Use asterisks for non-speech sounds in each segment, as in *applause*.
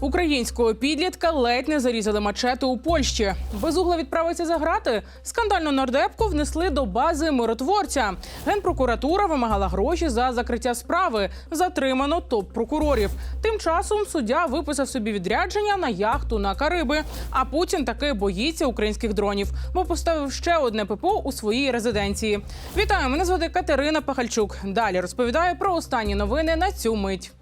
Українського підлітка ледь не зарізали мачету у Польщі. Безугла відправиться за грати. Скандальну нардепку внесли до бази миротворця. Генпрокуратура вимагала гроші за закриття справи. Затримано топ-прокурорів. Тим часом суддя виписав собі відрядження на яхту на Кариби. А Путін таки боїться українських дронів, бо поставив ще одне ППО у своїй резиденції. Вітаю! Мене звати Катерина Пахальчук. Далі розповідаю про останні новини на цю мить.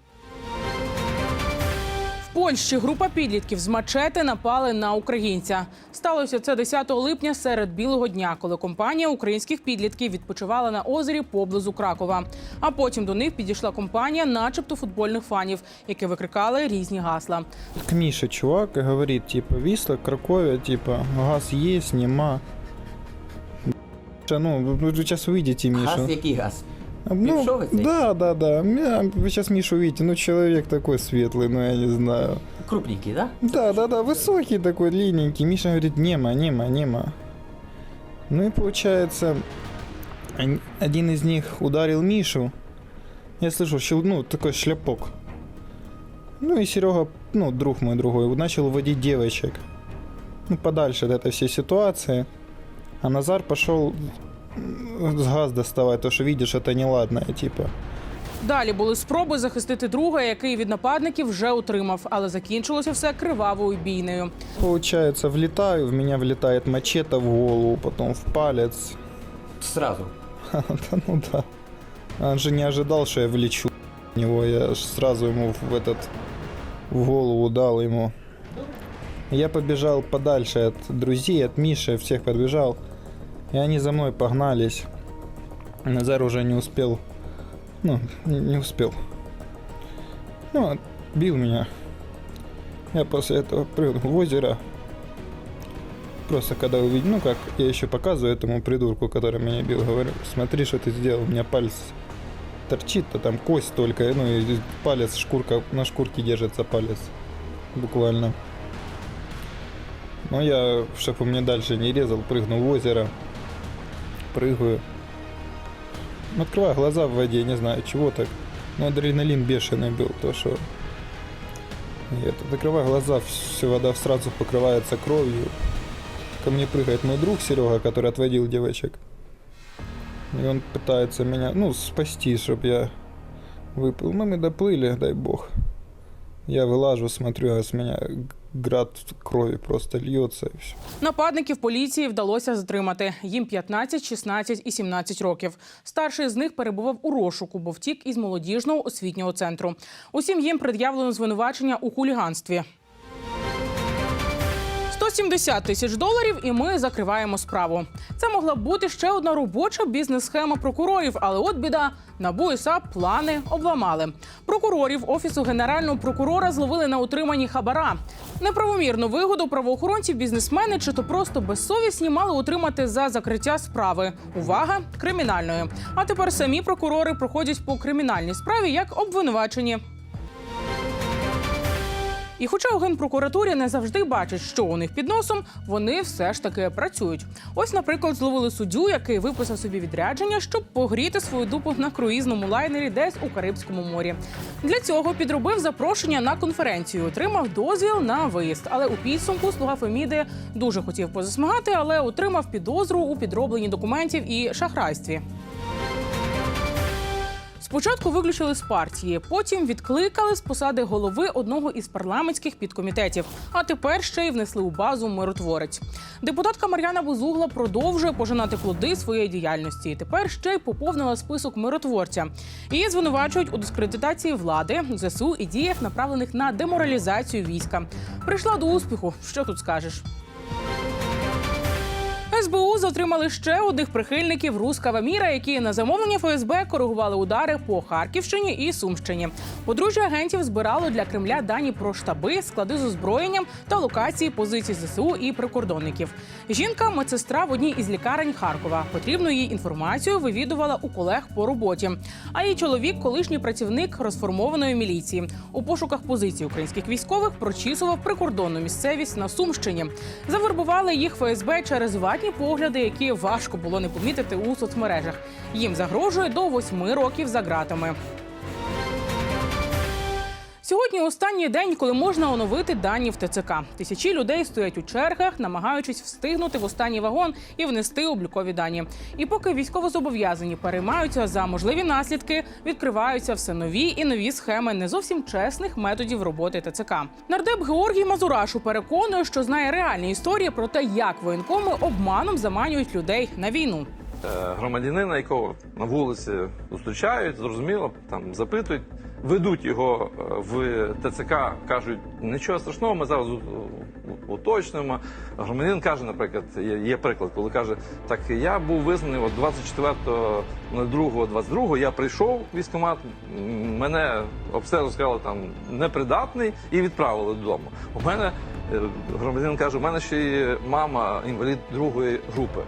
Польщі група підлітків з мачети напали на українця. Сталося це 10 липня серед білого дня, коли компанія українських підлітків відпочивала на озері поблизу Кракова. А потім до них підійшла компанія, начебто футбольних фанів, які викрикали різні гасла. К Мише чувак и говорит, типа, Висла, Кракове, типа, газ есть, нема. Ну, вы сейчас увидите Мишу. Газ який газ? Ну, да, да, да. Меня- Вы сейчас Мишу увидите. Ну, человек такой светлый, ну, я не знаю. Крупненький, да? Да, да, да, высокий такой, длинненький. Миша говорит, нема, нема, нема. Ну и получается, он- один из них ударил Мишу. Я слышу, щел- ну, такой шляпок. Ну и Серега, ну, друг мой другой, начал уводить девочек. Ну, подальше от этой всей ситуации. А Назар пошел газ доставать, то что видишь, это неладное, типа. Далі були спроби захистити друга, який від нападників вже отримав, але закінчилося все кривавою бійнею. Получается, влетаю, в меня влетает мачете в голову, потом в палец. Сразу. *laughs* Да ну да. Он же не ожидал, что я влечу в него. Я аж сразу ему в этот в голову дал ему. Я побежал подальше от друзей, от Миши, всех подбежал. И они за мной погнались. Назар уже не успел. Ну, не успел. Ну, бил меня. Я после этого прыгнул в озеро. Просто когда увидел, ну как, я еще показываю этому придурку, который меня бил, говорю, смотри, что ты сделал, у меня палец торчит, а там кость только, ну и палец, шкурка, на шкурке держится палец, буквально. Но я, чтобы мне дальше не резал, прыгнул в озеро, прыгаю. Открываю глаза в воде, не знаю чего так, но адреналин бешеный был, то что... Это, закрываю глаза, все вода сразу покрывается кровью, ко мне прыгает мой друг Серега, который отводил девочек. И он пытается меня, ну, спасти, чтобы я выплыл. Ну, мы доплыли, дай бог. Я вылажу, смотрю, а с меня град крові просто льется і все. Нападників поліції вдалося затримати. Їм 15, 16 і 17 років. Старший з них перебував у розшуку, бо втік із молодіжного освітнього центру. Усім їм пред'явлено звинувачення у хуліганстві. 170 тисяч доларів, і ми закриваємо справу. Це могла б бути ще одна робоча бізнес-схема прокурорів, але от біда набу і САП плани обламали. Прокурорів офісу генерального прокурора зловили на утриманні хабара. Неправомірну вигоду правоохоронців, бізнесмени чи то просто безсовісні мали отримати за закриття справи. Увага кримінальної. А тепер самі прокурори проходять по кримінальній справі як обвинувачені. І хоча у генпрокуратурі не завжди бачать, що у них під носом, вони все ж таки працюють. Ось, наприклад, зловили суддю, який виписав собі відрядження, щоб погріти свою дупу на круїзному лайнері десь у Карибському морі. Для цього підробив запрошення на конференцію, отримав дозвіл на виїзд. Але у підсумку слуга Феміди дуже хотів позасмагати, але отримав підозру у підробленні документів і шахрайстві. Спочатку виключили з партії, потім відкликали з посади голови одного із парламентських підкомітетів. А тепер ще й внесли у базу миротворець. Депутатка Мар'яна Бузугла продовжує пожинати плоди своєї діяльності. І тепер ще й поповнила список миротворця. Її звинувачують у дискредитації влади, ЗСУ і діях, направлених на деморалізацію війська. Прийшла до успіху. Що тут скажеш? СБУ отримали ще одних прихильників рускава міра, які на замовлення ФСБ коригували удари по Харківщині і Сумщині. Подружжя агентів збирало для Кремля дані про штаби, склади з озброєнням та локації позицій ЗСУ і прикордонників. Жінка медсестра в одній із лікарень Харкова. Потрібну їй інформацію вивідувала у колег по роботі. А її чоловік, колишній працівник розформованої міліції. У пошуках позицій українських військових прочісував прикордонну місцевість на Сумщині. Завербували їх ФСБ через ватні погляди, які важко було не помітити у соцмережах. Їм загрожує до восьми років за ґратами. Сьогодні останній день, коли можна оновити дані в ТЦК. Тисячі людей стоять у чергах, намагаючись встигнути в останній вагон і внести облікові дані. І поки військовозобов'язані переймаються за можливі наслідки, відкриваються все нові і нові схеми не зовсім чесних методів роботи ТЦК. Нардеп Георгій Мазурашу переконує, що знає реальні історії про те, як воєнкоми обманом заманюють людей на війну. Е, громадянина, якого на вулиці зустрічають, зрозуміло, там запитують, ведуть його е, в ТЦК, кажуть, нічого страшного, ми зараз уточнимо. Громадянин каже, наприклад, є, є приклад, коли каже, так я був визнаний от 24.02.22, я прийшов в військкомат, мене обстежили, сказали там непридатний і відправили додому. У мене е, громадянин каже, у мене ще й мама інвалід другої групи.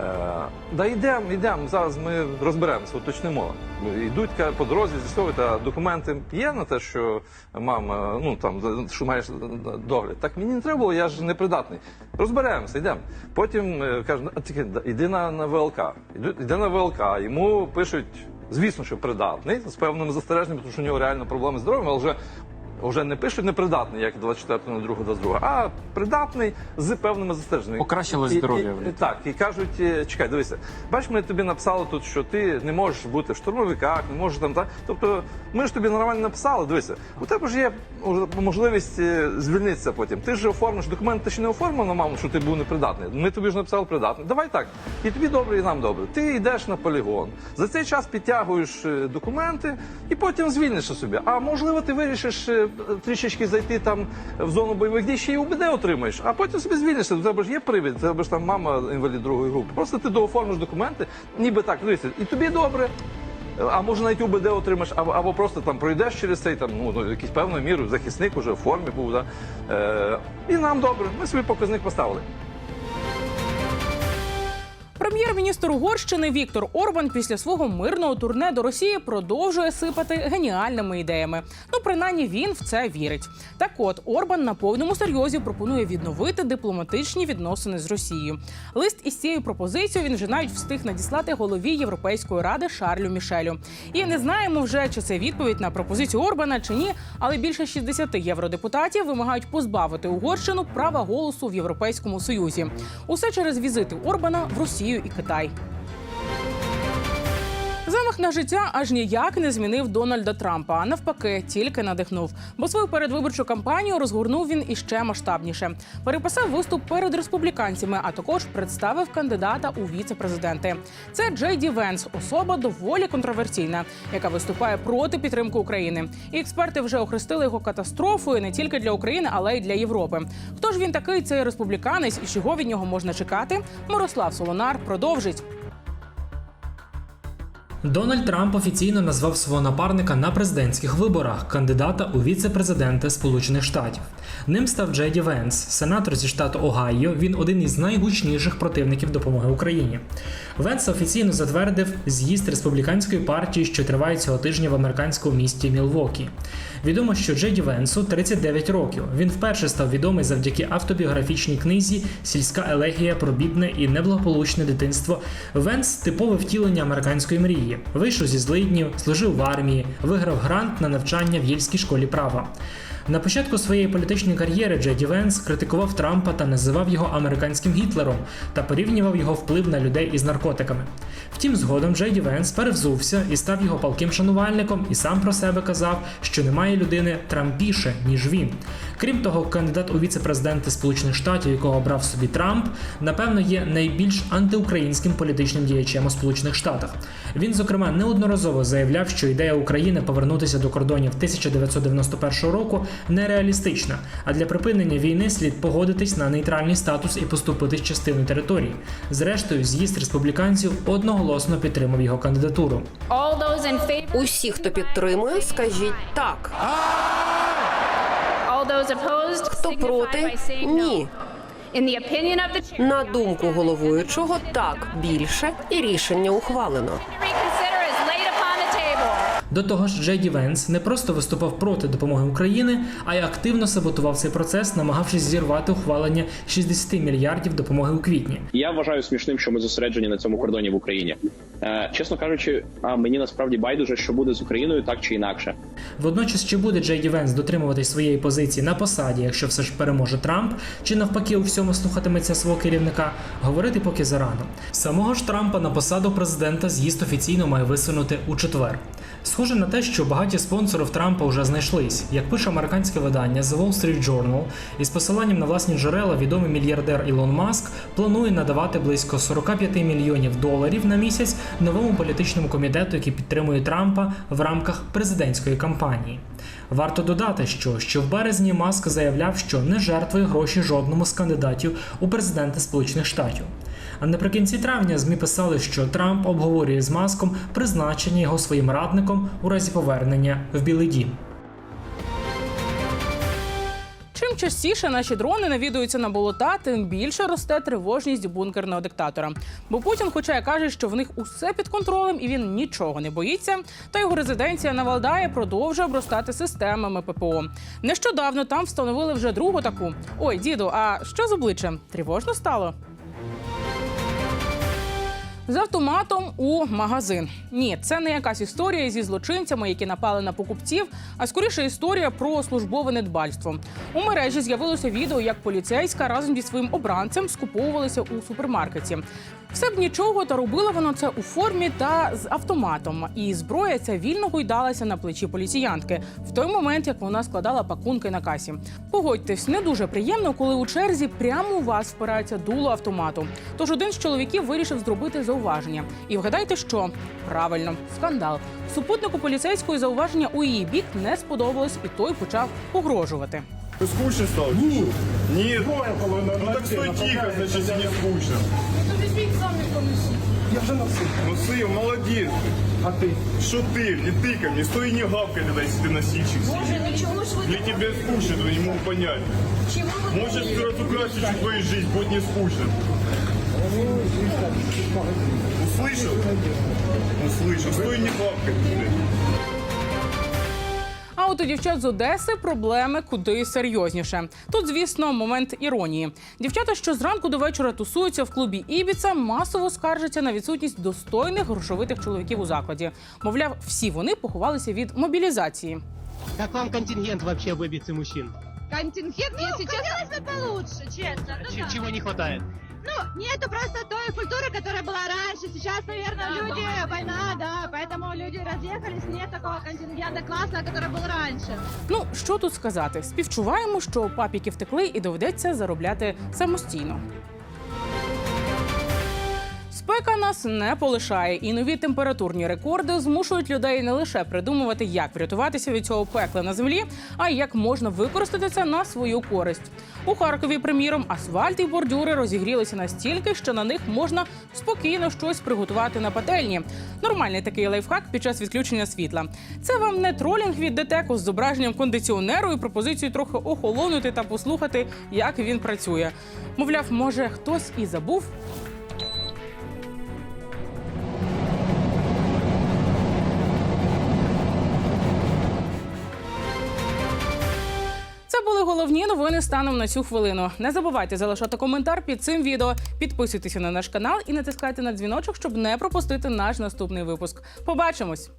Е, Да йдемо, йдемо. Зараз ми розберемося, уточнимо. Йдуть по дорозі, з'ясовують, а документи є на те, що мама, ну там що маєш догляд. Так мені не треба було, я ж непридатний. Розберемося, йдемо. Потім е, кажуть, тільки йди на, на ВЛК. Йде на ВЛК, йому пишуть, звісно, що придатний з певними застереженнями, тому що у нього реально проблеми з здоров'ям, але вже вже не пишуть непридатний, як 24.02.22, а придатний з певними застереженнями. Покращилось І- здоров'я і- людей. Так, і кажуть, е, чекай, дивися, бачиш, ми тобі написали тут, що ти не можеш бути в штурмовиках, не можеш там так. Тобто, ми ж тобі нормально написали. Дивися, у тебе ж є уже можливість е, звільнитися потім. Ти ж оформиш документи, ти ще не оформив на маму, що ти був непридатний. Ми тобі ж написали придатний. Давай так. І тобі добре, і нам добре. Ти йдеш на полігон. За цей час підтягуєш е, документи і потім звільнишся собі. А можливо, ти вирішиш е, трішечки зайти там в зону бойових дій, ще й УБД отримаєш, а потім собі звільнишся. У тебе ж є привід, тебе ж там мама інвалід другої групи. Просто ти дооформиш документи, ніби так, дивіться, і тобі добре. А може навіть УБД отримаєш, або, або просто там пройдеш через цей там ну ну, якийсь певною мірою, захисник уже в формі був. Да? Е, і нам добре. Ми свій показник поставили. Прем'єр-міністр Угорщини Віктор Орбан після свого мирного турне до Росії продовжує сипати геніальними ідеями. Ну, принаймні він в це вірить. Так от Орбан на повному серйозі пропонує відновити дипломатичні відносини з Росією. Лист із цією пропозицією він вже навіть встиг надіслати голові Європейської ради Шарлю Мішелю. І не знаємо вже, чи це відповідь на пропозицію Орбана чи ні, але більше 60 євродепутатів вимагають позбавити Угорщину права голосу в Європейському Союзі. Усе через візити Орбана в Росію і Китай. Замах на життя аж ніяк не змінив Дональда Трампа, а навпаки, тільки надихнув. Бо свою передвиборчу кампанію розгорнув він іще масштабніше. Переписав виступ перед республіканцями, а також представив кандидата у віце-президенти. Це Джей Ді Венс, особа доволі контроверсійна, яка виступає проти підтримки України. І експерти вже охрестили його катастрофою не тільки для України, але й для Європи. Хто ж він такий цей республіканець і чого від нього можна чекати? Мирослав Солонар продовжить. Дональд Трамп офіційно назвав свого напарника на президентських виборах кандидата у віце-президенти Сполучених Штатів. Ним став Джеді Венс, сенатор зі штату Огайо. Він один із найгучніших противників допомоги Україні. Венс офіційно затвердив з'їзд республіканської партії, що триває цього тижня в американському місті Мілвокі. Відомо, що Джеді Венсу 39 років. Він вперше став відомий завдяки автобіографічній книзі Сільська елегія про бідне і неблагополучне дитинство. Венс типове втілення американської мрії. Вийшов зі злиднів, служив в армії, виграв грант на навчання в Єльській школі права. На початку своєї політичної кар'єри Джеді Венс критикував Трампа та називав його американським Гітлером та порівнював його вплив на людей із наркотиками. Втім, згодом Джеді Венс перевзувся і став його палким шанувальником і сам про себе казав, що немає людини трампіше, ніж він. Крім того, кандидат у віце-президенти Сполучених Штатів, якого обрав собі Трамп, напевно, є найбільш антиукраїнським політичним діячем у Сполучених Штатах. Він, зокрема, неодноразово заявляв, що ідея України повернутися до кордонів 1991 року нереалістична, а для припинення війни слід погодитись на нейтральний статус і поступити з частиною території. Зрештою, з'їзд республіканців одноголосно підтримав його кандидатуру. Усі, хто підтримує, скажіть так. Хто проти? Ні. На думку головуючого, так більше і рішення ухвалено. До того ж, Джей Ді Венс не просто виступав проти допомоги Україні, а й активно саботував цей процес, намагавшись зірвати ухвалення 60 мільярдів допомоги у квітні. Я вважаю смішним, що ми зосереджені на цьому кордоні в Україні. Е, чесно кажучи, а мені насправді байдуже, що буде з Україною так чи інакше. Водночас, чи буде Джей Ді Венс дотримуватись своєї позиції на посаді, якщо все ж переможе Трамп, чи навпаки у всьому слухатиметься свого керівника, говорити поки зарано. Самого ж Трампа на посаду президента з'їзд офіційно має висунути у четвер. Схоже на те, що багаті спонсорів Трампа вже знайшлись. Як пише американське видання The Wall Street Journal, із посиланням на власні джерела відомий мільярдер Ілон Маск планує надавати близько 45 мільйонів доларів на місяць новому політичному комітету, який підтримує Трампа в рамках президентської кампанії. Варто додати, що ще в березні Маск заявляв, що не жертвує гроші жодному з кандидатів у президенти Сполучених Штатів. А наприкінці травня ЗМІ писали, що Трамп обговорює з Маском призначення його своїм радником у разі повернення в Білий Дім. Чим частіше наші дрони навідуються на болота, тим більше росте тривожність бункерного диктатора. Бо Путін, хоча й каже, що в них усе під контролем і він нічого не боїться, та його резиденція на Валдає продовжує обростати системами ППО. Нещодавно там встановили вже другу таку. Ой, діду, а що з обличчям? Тривожно стало? З автоматом у магазин. Ні, це не якась історія зі злочинцями, які напали на покупців, а скоріше історія про службове недбальство. У мережі з'явилося відео, як поліцейська разом зі своїм обранцем скуповувалися у супермаркеті. Все б нічого, та робила вона це у формі та з автоматом. І зброя ця вільно гойдалася на плечі поліціянтки в той момент, як вона складала пакунки на касі. Погодьтесь, не дуже приємно, коли у черзі прямо у вас впирається дуло автомату. Тож один з чоловіків вирішив зробити зауваження. І вгадайте, що правильно скандал. Супутнику поліцейської зауваження у її бік не сподобалось, і той почав погрожувати. Скучно стало? Нет. Нет. Ну так стой тихо, значит, если не скучно. Я вже носив. Ну сын, молодец. А ти? Что ты? Не тыкай мне, стой и не гавкай тогда, если ты носильщик. Для тебя скучно, то не могу понять. Может, ты разукрасишь чуть твою жизнь, будет не скучно. Услышал? Услышал. Стой и не гавкай, блядь. А от у дівчат з Одеси проблеми куди серйозніше. Тут, звісно, момент іронії. Дівчата, що зранку до вечора тусуються в клубі Ібіца, масово скаржаться на відсутність достойних грошовитих чоловіків у закладі. Мовляв, всі вони поховалися від мобілізації. Как вам контингент вообще выбиться мужчин? Контингент, если честно, получше, честно. Ч- чего не хватает? Ну, нету просто той культуры, которая была раньше. Сейчас, наверное, люди, война, да, поэтому люди разъехались, нет такого контингента классного, который был раньше. Ну що тут сказати? Співчуваємо, що папіки втекли і доведеться заробляти самостійно. Спека нас не полишає, і нові температурні рекорди змушують людей не лише придумувати, як врятуватися від цього пекла на землі, а й як можна використати це на свою користь. У Харкові, приміром, асфальт і бордюри розігрілися настільки, що на них можна спокійно щось приготувати на пательні. Нормальний такий лайфхак під час відключення світла. Це вам не тролінг від детеку з зображенням кондиціонеру і пропозицією трохи охолонути та послухати, як він працює. Мовляв, може хтось і забув, головні новини станом на цю хвилину. Не забувайте залишати коментар під цим відео, підписуйтеся на наш канал і натискайте на дзвіночок, щоб не пропустити наш наступний випуск. Побачимось!